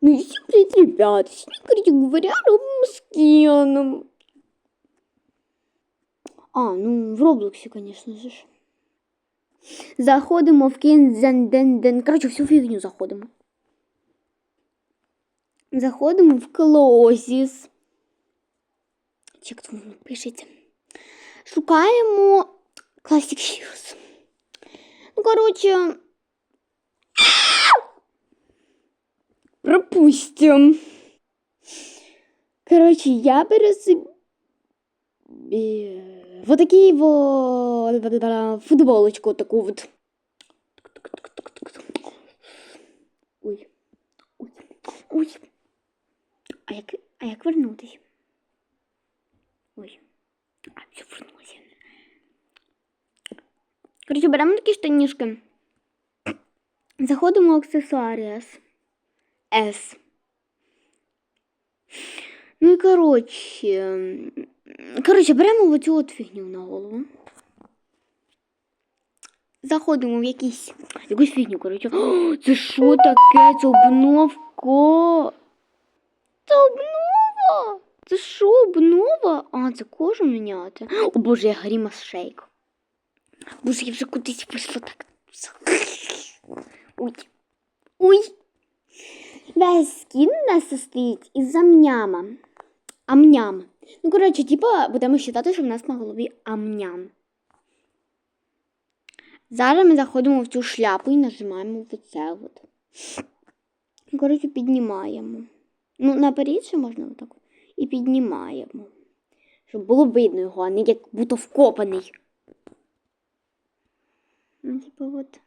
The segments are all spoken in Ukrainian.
Ну и всем привет, ребята. Сегодня, короче говоря, робимо скином. А, ну, в Роблоксі, конечно же. ж. Заходимо в Кінзенденден. Короче, всю фігню заходимо. Заходимо в Клозіс. Чи як тут воно пишеться? Шукаємо Classic Shoes. Ну, короче. Пропустим. Короче, я беру собі вот такие вот футболочку таку вот. Ой. Ой. Ой. А як, а як вернутись? Ой. А, все вернулася. Короче, беремо такі штанішки. Заходимо в аксесуари S. Ну і коротше. Коротше, беремо оцю от фігню на голову. Заходимо в якийсь, якусь фігню, коротше. Це що таке? Це обновка. Це обнова? Це що, обнова? А, це кожу міняти. О боже, я Гаріма шейк. Боже, я вже кудись вийшла так. Ой. Ой. Весь скін у нас состоїть із амняма. Амням. Ну, коротше, типа, будемо вважати, що в нас на голові амням. Зараз ми заходимо в цю шляпу і нажимаємо в оце от. Ну, Коротше, піднімаємо. Ну, наперед ще можна отак. І піднімаємо. Щоб було видно його, а не як будто вкопаний. Ну, типа, от.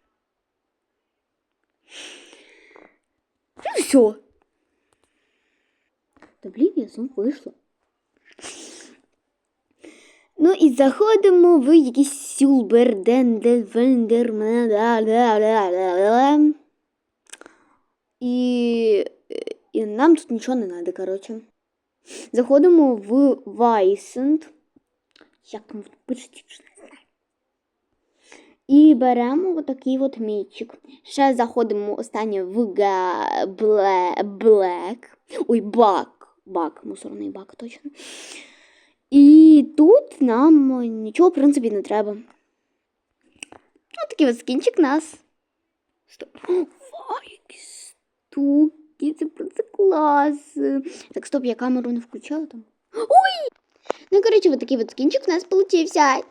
Ну, все. Та блін, я знов вийшла. Ну і заходимо в якийсь сюлбердендельвендер. І, і нам тут нічого не треба, коротше. Заходимо в Вайсент. Як там пишуть. І беремо отакий от мічик. Ще заходимо останнє в. Блек. Ой, бак. Бак, мусорний бак, точно. І тут нам нічого, в принципі, не треба. Ось такий от скінчик нас. Стоп. Вау, які штуки, це просто клас. Так, стоп, я камеру не включала там. Ой! Ну, коротше, от такий от скінчик у нас получився.